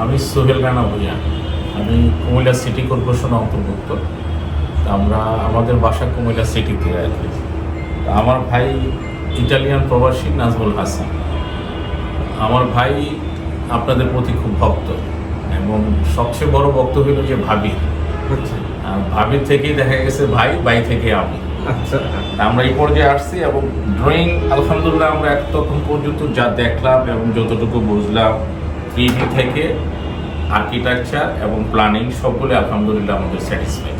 আমি সোহেল রানা ভুইয়া। আমি Comilla city corporation অন্তর্ভুক্ত। আমরা আমাদের বাসা কুমিল্লা সিটিতে আর কি। আমার ভাই ইটালিয়ান প্রবাসী নাজমুল হাসান। আমার ভাই আপনাদের প্রতি খুব ভক্ত এবং সবচেয়ে বড় ভক্ত হইল যে ভাবি। আচ্ছা। আর ভাবির থেকেই দেখা গেছে ভাই ভাই থেকে আমি। আচ্ছা। আমরা এই পর্যায়ে আসছি এবং ড্রয়িং আলহামদুলিল্লাহ আমরা তখন পর্যন্ত যা দেখলাম এবং যতটুকু বুঝলাম থ্রিডি থেকে আর্কিটেকচার এবং প্ল্যানিং সবগুলো আলহামদুলিল্লাহ আমাদের স্যাটিসফাই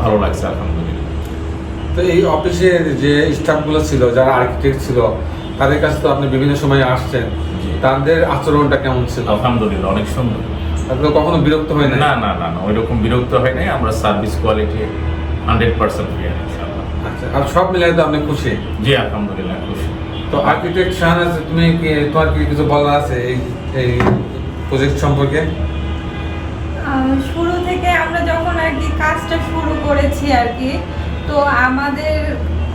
ভালো লাগছে আলহামদুলিল্লাহ। তো এই অফিসের যে স্টাফগুলো ছিল যারা আর্কিটেক্ট ছিল তাদের কাছে তো আপনি বিভিন্ন সময় আসছেন। তাদের আচরণটা কেমন ছিল? আলহামদুলিল্লাহ অনেক সুন্দর। তাদের কখনো বিরক্ত হয় না না না না ওই রকম বিরক্ত হয় নাই। আমরা service quality hundred percent clear আচ্ছা আর সব মিলাই তো আপনি খুশি? জি আলহামদুলিল্লাহ খুশি। তো আর্কিটেক্ট শাহানাজ তুমি কি, তোমার কি কিছু বলার আছে এই এই প্রজেক্ট সম্পর্কে? শুরু থেকে আমরা যখন আর কি কাজটা শুরু করেছি আর কি, তো আমাদের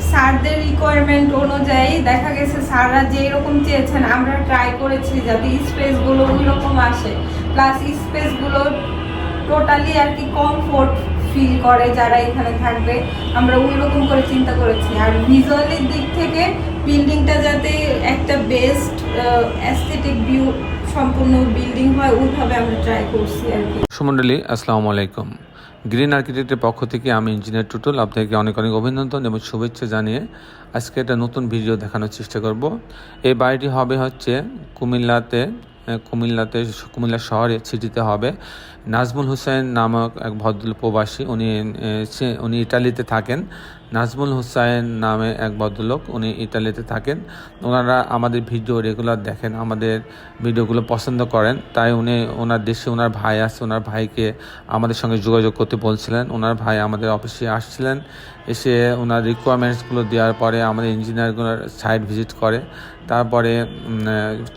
স্যারদের রিকোয়ারমেন্ট অনুযায়ী দেখা গেছে স্যাররা যেই রকম চেয়েছেন, আমরা ট্রাই করেছি যাতে স্পেসগুলো ওই রকম আসে। প্লাস স্পেসগুলো টোটালি আর কি কমফোর্ট ফিল করে যারা এখানে থাকবে, আমরা ওই রকম করে চিন্তা করেছি। আর ভিজুয়ালের দিক থেকে বিল্ডিংটা যাতে একটা বেস্ট অ্যাস্থেটিক ভিউ সম্পূর্ণ বিল্ডিং হয়, ওইভাবে আমরা ট্রাই করছি আর কি। সুমন্ডলী আসসালামু আলাইকুম। গ্রিন আর্কিটেক্টের পক্ষ থেকে আমি ইঞ্জিনিয়ার টুটুল আপনাকে অনেক অনেক অভিনন্দন এবং শুভেচ্ছা জানিয়ে আজকে একটা নতুন ভিডিও দেখানোর চেষ্টা করব। এই বাড়িটি হবে হচ্ছে কুমিল্লাতে কুমিল্লাতে, কুমিল্লা শহরে সিটিতে হবে। নাজমুল হোসেন নামক এক ভদ্র প্রবাসী, উনি উনি ইটালিতে থাকেন। নাজমুল হুসাইন নামে এক ভদ্রলোক, উনি ইতালিতে থাকেন। ওনারা আমাদের ভিডিও রেগুলার দেখেন, আমাদের ভিডিওগুলো পছন্দ করেন। তাই উনি ওনার দেশে ওনার ভাই আছে, ওনার ভাইকে আমাদের সঙ্গে যোগাযোগ করতে বলছিলেন। ওনার ভাই আমাদের অফিসে আসছিলেন। এসে ওনার রিকোয়ারমেন্টসগুলো দেওয়ার পরে আমাদের ইঞ্জিনিয়ারগুলোর সাইট ভিজিট করে। তারপরে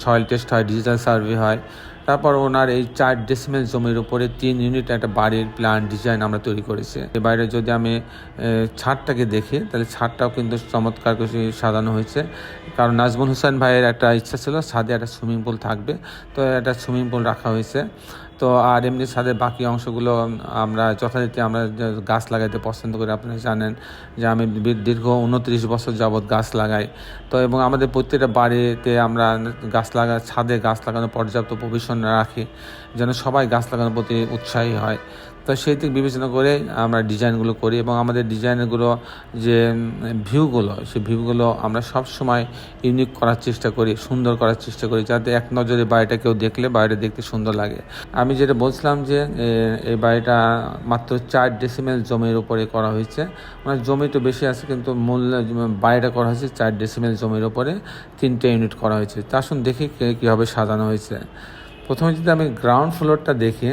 সয়েল টেস্ট হয় ডিজিটাল সার্ভে হয়। তারপর ওনার এই চার ডিসমেল জমির উপরে তিন ইউনিট একটা বাড়ির প্ল্যান ডিজাইন আমরা তৈরি করেছি। এ বাইরে যদি আমি ছাদটাকে দেখি, তাহলে ছাদটাও কিন্তু চমৎকার কিছু সাজানো হয়েছে। কারণ নাজমুল হোসেন ভাইয়ের একটা ইচ্ছা ছিল, ছাদে একটা সুইমিং পুল থাকবে। তো একটা সুইমিং পুল রাখা হয়েছে। তো আর এমনি ছাদের বাকি অংশগুলো আমরা যথারীতি আমরা গাছ লাগাইতে পছন্দ করি। আপনারা জানেন যে আমি দীর্ঘ উনত্রিশ বছর যাবৎ গাছ লাগাই। তো এবং আমাদের প্রত্যেকটা বাড়িতে আমরা গাছ লাগা, ছাদে গাছ লাগানোর পর্যাপ্ত প্রভিশন রাখি, যেন সবাই গাছ লাগানোর প্রতি উৎসাহী হয়। তো সেই দিক বিবেচনা করে আমরা ডিজাইনগুলো করি এবং আমাদের ডিজাইনগুলো যে ভিউগুলো, সেই ভিউগুলো আমরা সব সময় ইউনিক করার চেষ্টা করি, সুন্দর করার চেষ্টা করি, যাতে এক নজরে বাড়িটা কেউ দেখলে বাড়িটা দেখতে সুন্দর লাগে। আমি যেটা বলছিলাম যে এই বাড়িটা মাত্র চার ডেসিমেল জমির উপরে করা হয়েছে। মানে জমি তো বেশি আছে, কিন্তু মূল বাড়িটা করা হয়েছে চার ডেসিমেল জমির উপরে। তিনটে ইউনিট করা হয়েছে। তা আসুন দেখি কীভাবে সাজানো হয়েছে। প্রথমে যদি আমি গ্রাউন্ড ফ্লোরটা দেখি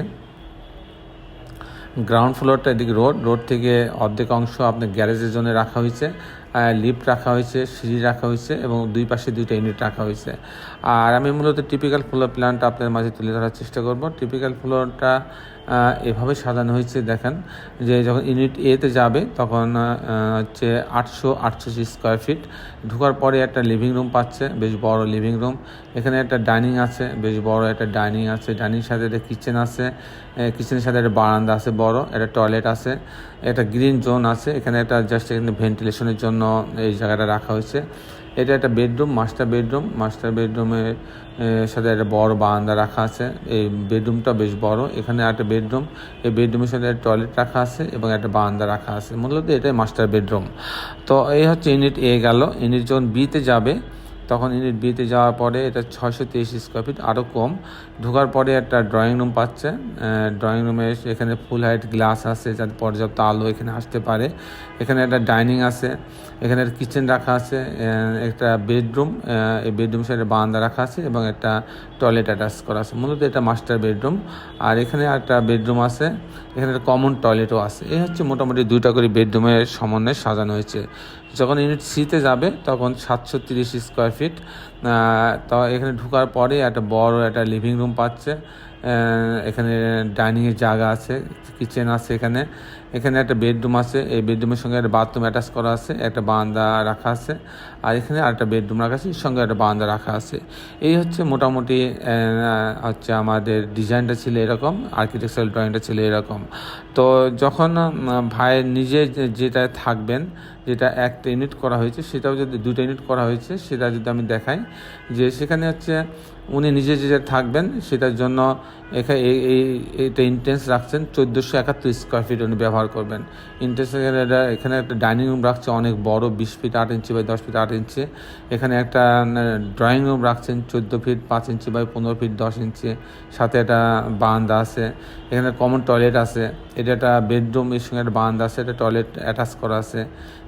গ্রাউন্ড ফ্লোরটা এদিকে রোড রোড থেকে অর্ধেক অংশ আপনার গ্যারেজের জন্য রাখা হয়েছে লিফট রাখা হয়েছে, সিঁড়ি রাখা হয়েছে এবং দুই পাশে দুইটা ইউনিট রাখা হয়েছে। আর আমি মূলত টিপিক্যাল ফ্লোর প্ল্যানটা আপনার মাঝে তুলে ধরার চেষ্টা করব। টিপিক্যাল ফ্লোরটা এভাবে সাজানো হয়েছে, দেখেন, যে যখন ইউনিট এতে যাবে, তখন হচ্ছে আটশো আটশোশি স্কোয়ার ফিট ঢোকার পরে একটা লিভিং রুম পাচ্ছে, বেশ বড় লিভিং রুম এখানে একটা ডাইনিং আছে, বেশ বড় একটা ডাইনিং আছে। ডাইনিং সাথে একটা কিচেন আছে কিচেনের সাথে একটা বারান্দা আছে বড়, একটা টয়লেট আছে, একটা গ্রিন জোন আছে। এখানে একটা জাস্ট এখানে ভেন্টিলেশনের জন্য এই জায়গাটা রাখা হয়েছে। এটা একটা বেডরুম, মাস্টার বেডরুম। মাস্টার বেডরুমের সাথে একটা বড় বারান্দা রাখা আছে। এই বেডরুমটা বেশ বড়। এখানে একটা বেডরুম। এই বেডরুমের সাথে একটা টয়লেট রাখা আছে এবং একটা বারান্দা রাখা আছে। মূলত এটাই মাস্টার বেডরুম। তো এই হচ্ছে ইউনিট এ গেল। ইউনিট যখন বিতে যাবে তখন ইউনিট বিতে যাওয়ার পরে এটা ছয়শো তেইশ স্কোয়ার ফিট আরও কম। ঢোকার পরে একটা ড্রয়িং রুম পাচ্ছে। ড্রয়িং রুমে এখানে ফুল হাইট গ্লাস আছে, যাতে পর্যাপ্ত আলো এখানে আসতে পারে। এখানে একটা ডাইনিং আছে, এখানে একটা কিচেন রাখা আছে একটা বেডরুম এই বেডরুম সাইডে বারান্দা রাখা আছে এবং একটা টয়লেট অ্যাটাচ করা আছে। মূলত এটা মাস্টার বেডরুম আর এখানে একটা বেডরুম আছে এখানে একটা কমন টয়লেটও আছে। এই হচ্ছে মোটামুটি দুইটা করে বেডরুমের সমন্বয়ে সাজানো হয়েছে। যখন ইউনিট সিতে যাবে, তখন সাতশো তিরিশ স্কোয়ার ফিট তো এখানে ঢুকার পরে একটা বড় একটা লিভিং রুম পাচ্ছে। এখানে ডাইনিংয়ের জায়গা আছে, কিচেন আছে এখানে। এখানে একটা বেডরুম আছে, এই বেডরুমের সঙ্গে একটা বাথরুম অ্যাটাচ করা আছে, একটা বারান্দা রাখা আছে, আর এখানে আরেকটা বেডরুম রাখা আছে, এর সঙ্গে একটা বারান্দা রাখা আছে। এই হচ্ছে মোটামুটি হচ্ছে আমাদের ডিজাইনটা ছিল এরকম, আর্কিটেকচারাল ড্রয়িংটা ছিল এরকম। তো যখন ভাই নিজে যেটা থাকবেন যেটা একটা ইউনিট করা হয়েছে, সেটাও যদি দুটো ইউনিট করা হয়েছে, সেটা যদি আমি দেখাই, যে সেখানে হচ্ছে উনি নিজে যে থাকবেন, সেটার জন্য এখানে এই এইটা ইন্টেন্স রাখছেন, চোদ্দোশো একাত্তর স্কোয়ার ফিট উনি ব্যবহার করবেন। ইন্টেন্স এখানে একটা ডাইনিং রুম রাখছে, অনেক বড়, বিশ ফিট আট ইঞ্চি বাই দশ ফিট আট ইঞ্চি এখানে একটা ড্রয়িং রুম রাখছেন, চোদ্দ ফিট পাঁচ ইঞ্চি বাই পনেরো ফিট দশ ইঞ্চি সাথে একটা বারান্দা আছে, এখানে কমন টয়লেট আছে। এটা একটা বেডরুম এর সঙ্গে একটা বারান্দা আছে, একটা টয়লেট অ্যাটাচ করা আছে।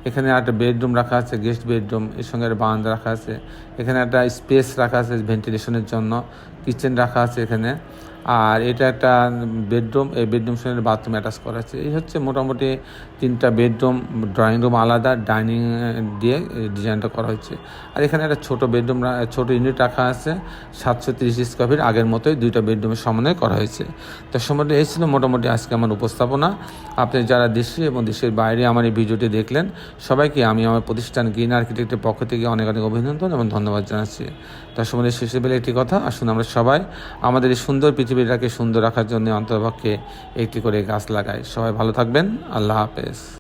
এখানে একটা বেডরুম রাখা আছে গেস্ট বেডরুম এর সঙ্গে একটা বারান্দা রাখা আছে। এখানে একটা স্পেস রাখা আছে ভেন্টিলেশনের জন্য। কিচেন রাখা আছে এখানে। আর এটা একটা বেডরুম, এই বেডরুম সঙ্গে বাথরুম অ্যাটাচ করা আছে। এই হচ্ছে মোটামুটি তিনটা বেডরুম, ড্রয়িং রুম আলাদা, ডাইনিং দিয়ে ডিজাইনটা করা হয়েছে। আর এখানে একটা ছোট বেডরুম ছোট ইউনিট রাখা আছে, সাতশো তিরিশ স্কোয়ার ফিট আগের মতোই দুইটা বেডরুমের সমন্বয় করা হয়েছে। তো সম্বন্ধে এই ছিল মোটামুটি আজকে আমার উপস্থাপনা। আপনি যারা দেশে এবং দেশের বাইরে আমার এই ভিডিওটি দেখলেন, সবাইকে আমি আমার প্রতিষ্ঠান গ্রিন আর্কিটেক্টের পক্ষ থেকে অনেক অনেক অভিনন্দন এবং ধন্যবাদ জানাচ্ছি। তার সম্বন্ধে শেষে বেলে একটি কথা, আসুন আমরা সবাই আমাদের এই সুন্দর পৃথিবীটাকে সুন্দর রাখার জন্য অন্তর্পক্ষে একটি করে গাছ লাগাই। সবাই ভালো থাকবেন। আল্লাহ হাফেজ।